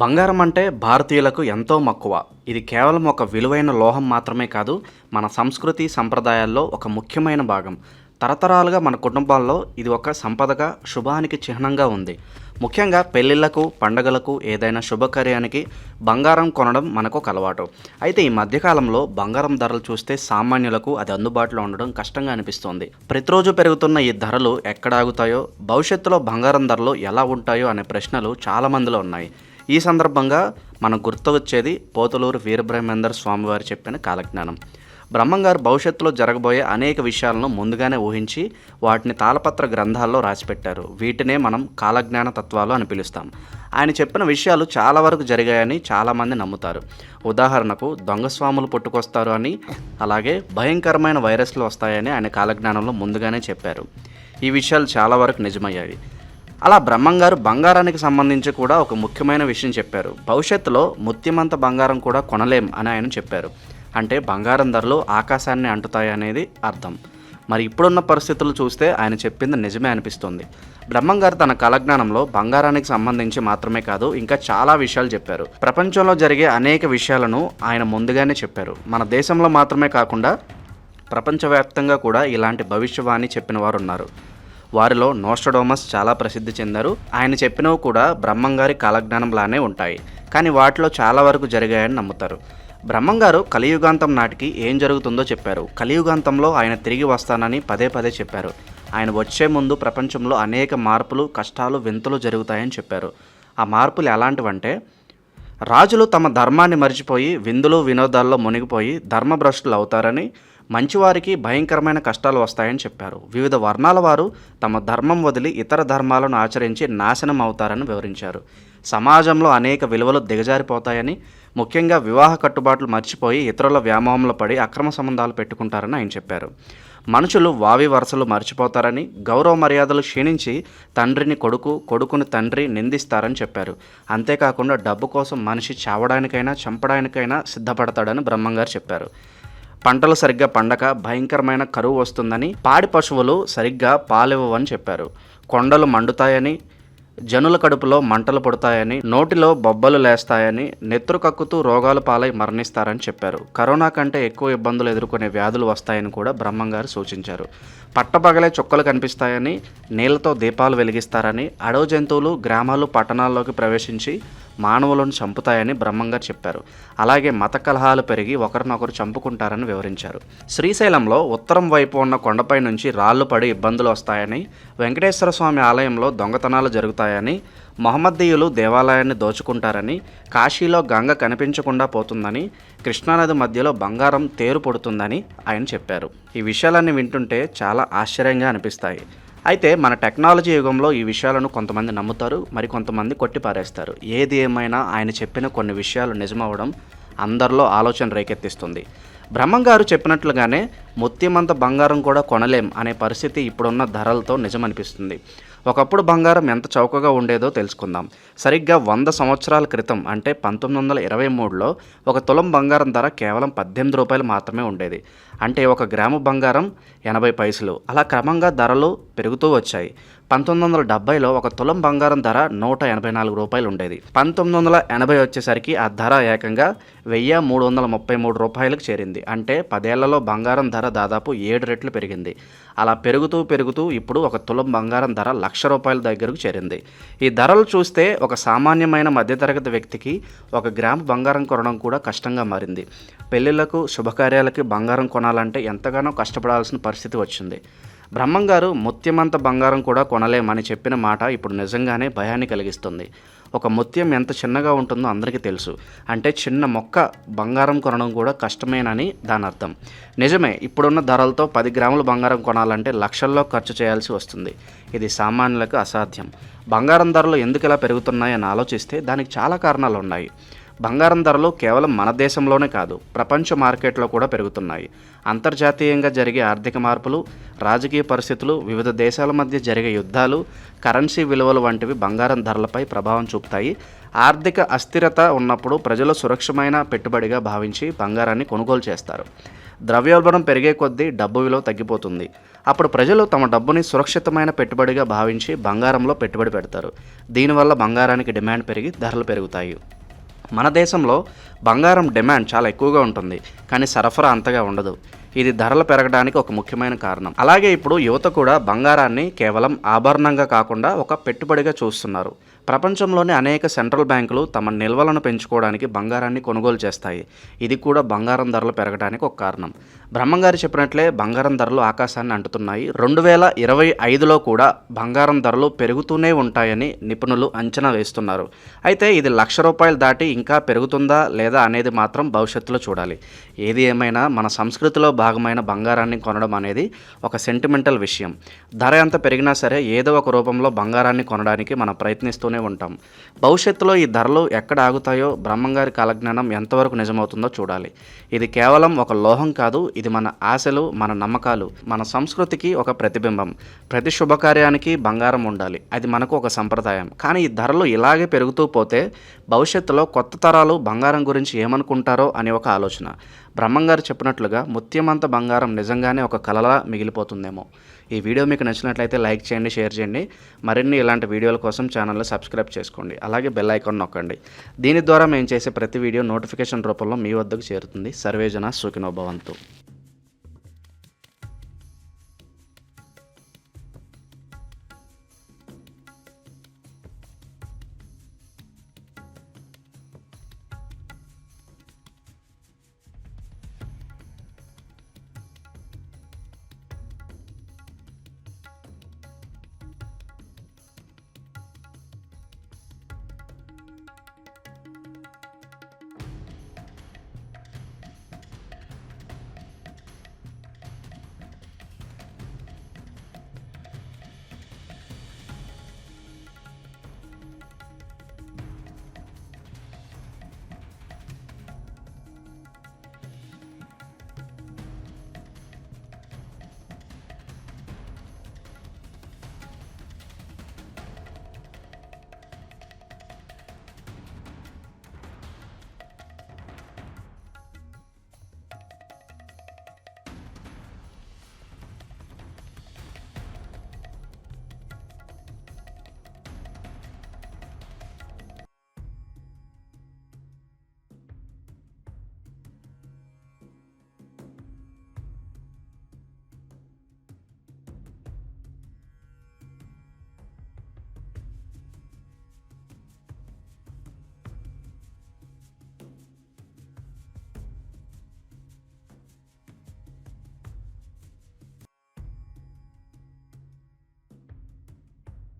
బంగారం అంటే భారతీయులకు ఎంతో మక్కువ. ఇది కేవలం ఒక విలువైన లోహం మాత్రమే కాదు మన సంస్కృతి సంప్రదాయాల్లో ఒక ముఖ్యమైన భాగం. తరతరాలుగా మన కుటుంబాల్లో ఇది ఒక సంపదగా శుభానికి చిహ్నంగా ఉంది. ముఖ్యంగా పెళ్ళిళ్ళకు పండగలకు ఏదైనా శుభకార్యానికి బంగారం కొనడం మనకు ఒక అలవాటు. అయితే ఈ మధ్యకాలంలో బంగారం ధరలు చూస్తే సామాన్యులకు అది అందుబాటులో ఉండడం కష్టంగా అనిపిస్తోంది. ప్రతిరోజు పెరుగుతున్న ఈ ధరలు ఎక్కడ ఆగుతాయో భవిష్యత్తులో బంగారం ధరలు ఎలా ఉంటాయో అనే ప్రశ్నలు చాలామందిలో ఉన్నాయి. ఈ సందర్భంగా మనకు గుర్తు వచ్చేది పోతలూరు వీరబ్రహ్మేందర్ స్వామివారు చెప్పిన కాలజ్ఞానం. బ్రహ్మంగారు భవిష్యత్తులో జరగబోయే అనేక విషయాలను ముందుగానే ఊహించి వాటిని తాళపత్ర గ్రంథాల్లో రాసిపెట్టారు. వీటినే మనం కాలజ్ఞాన తత్వాలు అని పిలుస్తాం. ఆయన చెప్పిన విషయాలు చాలా వరకు జరిగాయని చాలామంది నమ్ముతారు. ఉదాహరణకు దొంగ స్వాములు పుట్టుకొస్తారు అని అలాగే భయంకరమైన వైరస్లు వస్తాయని ఆయన కాలజ్ఞానంలో ముందుగానే చెప్పారు. ఈ విషయాలు చాలా వరకు నిజమయ్యాయి. అలా బ్రహ్మంగారు బంగారానికి సంబంధించి కూడా ఒక ముఖ్యమైన విషయం చెప్పారు. భవిష్యత్తులో ముత్యమంత బంగారం కూడా కొనలేం అని ఆయన చెప్పారు. అంటే బంగారం ధరలు ఆకాశాన్ని అంటుతాయి అనేది అర్థం. మరి ఇప్పుడున్న పరిస్థితులు చూస్తే ఆయన చెప్పింది నిజమే అనిపిస్తుంది. బ్రహ్మంగారు తన కలజ్ఞానంలో బంగారానికి సంబంధించి మాత్రమే కాదు ఇంకా చాలా విషయాలు చెప్పారు. ప్రపంచంలో జరిగే అనేక విషయాలను ఆయన ముందుగానే చెప్పారు. మన దేశంలో మాత్రమే కాకుండా ప్రపంచవ్యాప్తంగా కూడా ఇలాంటి భవిష్యవాణి చెప్పిన వారు ఉన్నారు వారిలో నోస్టడోమస్ చాలా ప్రసిద్ధి చెందారు. ఆయన చెప్పినవి కూడా బ్రహ్మంగారి కాలజ్ఞానంలానే ఉంటాయి. కానీ వాటిలో చాలా వరకు జరిగాయని నమ్ముతారు. బ్రహ్మంగారు కలియుగాంతం నాటికి ఏం జరుగుతుందో చెప్పారు. కలియుగాంతంలో ఆయన తిరిగి వస్తానని పదే పదే చెప్పారు. ఆయన వచ్చే ముందు ప్రపంచంలో అనేక మార్పులు కష్టాలు వింతలు జరుగుతాయని చెప్పారు. ఆ మార్పులు ఎలాంటివంటే రాజులు తమ ధర్మాన్ని మరిచిపోయి విందులు వినోదాల్లో మునిగిపోయి ధర్మభ్రష్టులు అవుతారని మంచివారికి భయంకరమైన కష్టాలు వస్తాయని చెప్పారు. వివిధ వర్ణాల వారు తమ ధర్మం వదిలి ఇతర ధర్మాలను ఆచరించి నాశనం అవుతారని వివరించారు. సమాజంలో అనేక విలువలు దిగజారిపోతాయని ముఖ్యంగా వివాహ కట్టుబాట్లు మర్చిపోయి ఇతరుల వ్యామోహంలో పడి అక్రమ సంబంధాలు పెట్టుకుంటారని ఆయన చెప్పారు. మనుషులు వావి వరుసలు మర్చిపోతారని గౌరవ మర్యాదలు క్షీణించి తండ్రిని కొడుకు కొడుకుని తండ్రి నిందిస్తారని చెప్పారు. అంతేకాకుండా డబ్బు కోసం మనిషి చావడానికైనా చంపడానికైనా సిద్ధపడతాడని బ్రహ్మంగారు చెప్పారు. పంటలు సరిగ్గా పండక భయంకరమైన కరువు వస్తుందని పాడి పశువులు సరిగ్గా పాలివ్వవని చెప్పారు. కొండలు మండుతాయని జనుల కడుపులో మంటలు పుడతాయని నోటిలో బొబ్బలు లేస్తాయని నెత్తురు కక్కుతూ రోగాలు పాలై మరణిస్తారని చెప్పారు. కరోనా కంటే ఎక్కువ ఇబ్బందులు ఎదుర్కొనే వ్యాధులు వస్తాయని కూడా బ్రహ్మంగారు సూచించారు. పట్టపగలే చుక్కలు కనిపిస్తాయని నీళ్ళతో దీపాలు వెలిగిస్తారని అడవి జంతువులు గ్రామాలు పట్టణాల్లోకి ప్రవేశించి మానవులను చంపుతాయని బ్రహ్మంగారు చెప్పారు. అలాగే మత కలహాలు పెరిగి ఒకరినొకరు చంపుకుంటారని వివరించారు. శ్రీశైలంలో ఉత్తరం వైపు ఉన్న కొండపై నుంచి రాళ్ళు పడి ఇబ్బందులు వస్తాయని వెంకటేశ్వర స్వామి ఆలయంలో దొంగతనాలు జరుగుతాయని మహమ్మదీయులు దేవాలయాన్ని దోచుకుంటారని కాశీలో గంగ కనిపించకుండా పోతుందని కృష్ణానది మధ్యలో బంగారం తేరు పడుతుందని ఆయన చెప్పారు. ఈ విషయాలన్నీ వింటుంటే చాలా ఆశ్చర్యంగా అనిపిస్తాయి. అయితే మన టెక్నాలజీ యుగంలో ఈ విషయాలను కొంతమంది నమ్ముతారు మరి కొంతమంది కొట్టిపారేస్తారు. ఏది ఏమైనా ఆయన చెప్పిన కొన్ని విషయాలు నిజమవడం అందరిలో ఆలోచన రేకెత్తిస్తుంది. బ్రహ్మంగారు చెప్పినట్లుగానే ముత్యమంత బంగారం కూడా కొనలేం అనే పరిస్థితి ఇప్పుడున్న ధరలతో నిజమనిపిస్తుంది. ఒకప్పుడు బంగారం ఎంత చౌకగా ఉండేదో తెలుసుకుందాం. సరిగ్గా వంద సంవత్సరాల క్రితం అంటే పంతొమ్మిది వందల ఇరవై మూడులో ఒక తులం బంగారం ధర కేవలం పద్దెనిమిది రూపాయలు మాత్రమే ఉండేది. అంటే ఒక గ్రాము బంగారం ఎనభై పైసలు. అలా క్రమంగా ధరలు పెరుగుతూ వచ్చాయి. పంతొమ్మిది వందల డెబ్బైలో ఒక తులం బంగారం ధర నూట ఎనభై నాలుగు రూపాయలు ఉండేది పంతొమ్మిది వందల ఎనభై వచ్చేసరికి ఆ ధర ఏకంగా వెయ్యి మూడు వందల ముప్పై మూడు రూపాయలకు చేరింది. అంటే పదేళ్ళలో బంగారం ధర దాదాపు ఏడు రెట్లు పెరిగింది. అలా పెరుగుతూ పెరుగుతూ ఇప్పుడు ఒక తులం బంగారం ధర లక్ష రూపాయల దగ్గరకు చేరింది. ఈ ధరలు చూస్తే ఒక సామాన్యమైన మధ్యతరగతి వ్యక్తికి ఒక గ్రాము బంగారం కొనడం కూడా కష్టంగా మారింది. పెళ్ళిళ్ళకు శుభకార్యాలకి బంగారం కొనాలంటే ఎంతగానో కష్టపడాల్సిన పరిస్థితి వచ్చింది. బ్రహ్మంగారు ముత్యమంత బంగారం కూడా కొనలేమని చెప్పిన మాట ఇప్పుడు నిజంగానే భయాన్ని కలిగిస్తుంది. ఒక ముత్యం ఎంత చిన్నగా ఉంటుందో అందరికీ తెలుసు. అంటే చిన్న మొక్క బంగారం కొనడం కూడా కష్టమేనని దాని అర్థం. నిజమే ఇప్పుడున్న ధరలతో పది గ్రాముల బంగారం కొనాలంటే లక్షల్లో ఖర్చు చేయాల్సి వస్తుంది. ఇది సామాన్యులకు అసాధ్యం. బంగారం ధరలు ఎందుకు ఇలా పెరుగుతున్నాయని ఆలోచిస్తే దానికి చాలా కారణాలు ఉన్నాయి బంగారం ధరలు కేవలం మన దేశంలోనే కాదు ప్రపంచ మార్కెట్లో కూడా పెరుగుతున్నాయి. అంతర్జాతీయంగా జరిగే ఆర్థిక మార్పులు రాజకీయ పరిస్థితులు వివిధ దేశాల మధ్య జరిగే యుద్ధాలు కరెన్సీ విలువలు వంటివి బంగారం ధరలపై ప్రభావం చూపుతాయి. ఆర్థిక అస్థిరత ఉన్నప్పుడు ప్రజలు సురక్షమైన పెట్టుబడిగా భావించి బంగారాన్ని కొనుగోలు చేస్తారు. ద్రవ్యోల్బణం పెరిగే కొద్దీ డబ్బు విలువ తగ్గిపోతుంది. అప్పుడు ప్రజలు తమ డబ్బుని సురక్షితమైన పెట్టుబడిగా భావించి బంగారంలో పెట్టుబడి పెడతారు. దీనివల్ల బంగారానికి డిమాండ్ పెరిగి ధరలు పెరుగుతాయి. మన దేశంలో బంగారం డిమాండ్ చాలా ఎక్కువగా ఉంటుంది కానీ సరఫరా అంతగా ఉండదు. ఇది ధరలు పెరగడానికి ఒక ముఖ్యమైన కారణం. అలాగే ఇప్పుడు యువత కూడా బంగారాన్ని కేవలం ఆభరణంగా కాకుండా ఒక పెట్టుబడిగా చూస్తున్నారు. ప్రపంచంలోని అనేక సెంట్రల్ బ్యాంకులు తమ నిల్వలను పెంచుకోవడానికి బంగారాన్ని కొనుగోలు చేస్తాయి. ఇది కూడా బంగారం ధరలు పెరగడానికి ఒక కారణం. బ్రహ్మంగారు చెప్పినట్లే బంగారం ధరలు ఆకాశాన్ని అంటుతున్నాయి. రెండు వేల ఇరవై ఐదులో కూడా బంగారం ధరలు పెరుగుతూనే ఉంటాయని నిపుణులు అంచనా వేస్తున్నారు. అయితే ఇది లక్ష రూపాయలు దాటి ఇంకా పెరుగుతుందా లేదా అనేది మాత్రం భవిష్యత్తులో చూడాలి. ఏది ఏమైనా మన సంస్కృతిలో భాగమైన బంగారాన్ని కొనడం అనేది ఒక సెంటిమెంటల్ విషయం. ధర ఎంత పెరిగినా సరే ఏదో ఒక రూపంలో బంగారాన్ని కొనడానికి మనం ప్రయత్నిస్తూనే ఉంటాం. భవిష్యత్తులో ఈ ధరలు ఎక్కడ ఆగుతాయో బ్రహ్మంగారి కాలజ్ఞానం ఎంతవరకు నిజమవుతుందో చూడాలి. ఇది కేవలం ఒక లోహం కాదు ఇది మన ఆశలు మన నమ్మకాలు మన సంస్కృతికి ఒక ప్రతిబింబం. ప్రతి శుభకార్యానికి బంగారం ఉండాలి. అది మనకు ఒక సంప్రదాయం. కానీ ఈ ధరలు ఇలాగే పెరుగుతూ పోతే భవిష్యత్తులో కొత్త తరాలు బంగారం గురించి ఏమనుకుంటారో అని ఒక ఆలోచన. బ్రహ్మంగారు చెప్పినట్లుగా ముత్యమంత బంగారం నిజంగానే ఒక కలలా మిగిలిపోతుందేమో. ఈ వీడియో మీకు నచ్చినట్లయితే లైక్ చేయండి షేర్ చేయండి. మరిన్ని ఇలాంటి వీడియోల కోసం ఛానల్ని సబ్స్క్రైబ్ చేసుకోండి. అలాగే బెల్ ఐకాన్ నొక్కండి. దీని ద్వారా మేము చేసే ప్రతి వీడియో నోటిఫికేషన్ రూపంలో మీ వద్దకు చేరుతుంది. సర్వేజన సుఖినోభవంతు